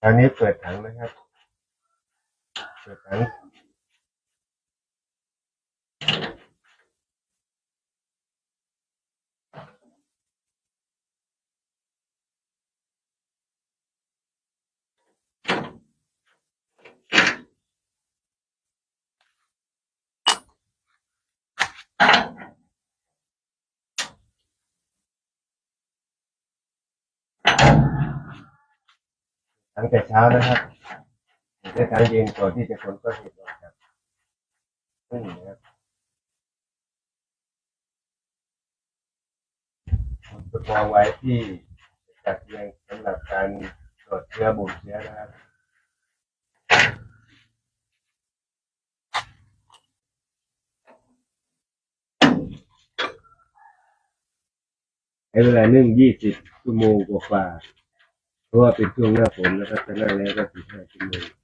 คราวนี้เปิดถังนะครับ เปิดถัง ตั้งแต่เช้านะครับได้ทางเย็นก่อนที่จะขนต้นเห็ดออกจากพึ่งนะครับจะวางไว้ที่จัดเรียงสำหรับการตรวจเชื้อบ่มเชื้อนะครับใช้เวลานึ่งยี่สิบชั่วโมงกว่า เพราะว่าเป็นช่วงหน้าฝนนะครับจะหน้าแล้งก็สิบห้าชั่วโมง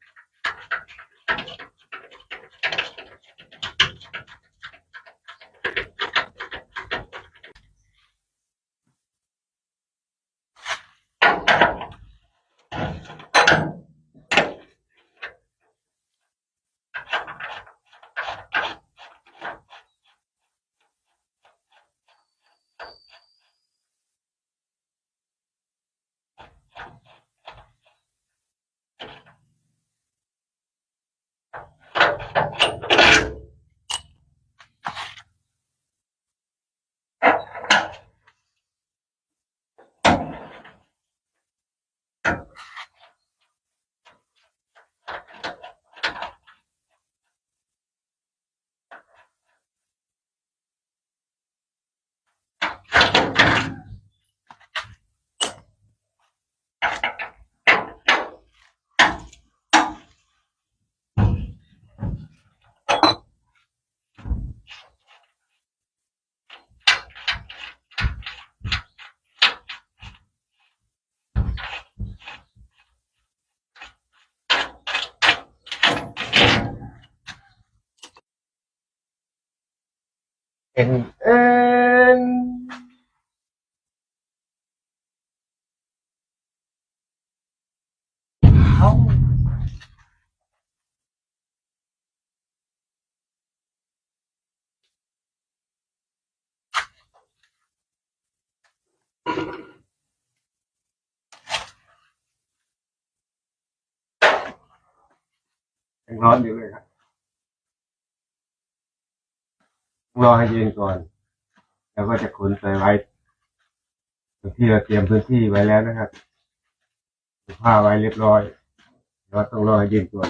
เอ็นเอ็นเอายังร้อนอยู่เลยครับ รอให้เย็นก่อน แล้วก็จะขนใส่ไว้ที่เราเตรียมพื้นที่ไว้แล้วนะครับผ้าไว้เรียบร้อยเราต้องรอให้เย็นก่อน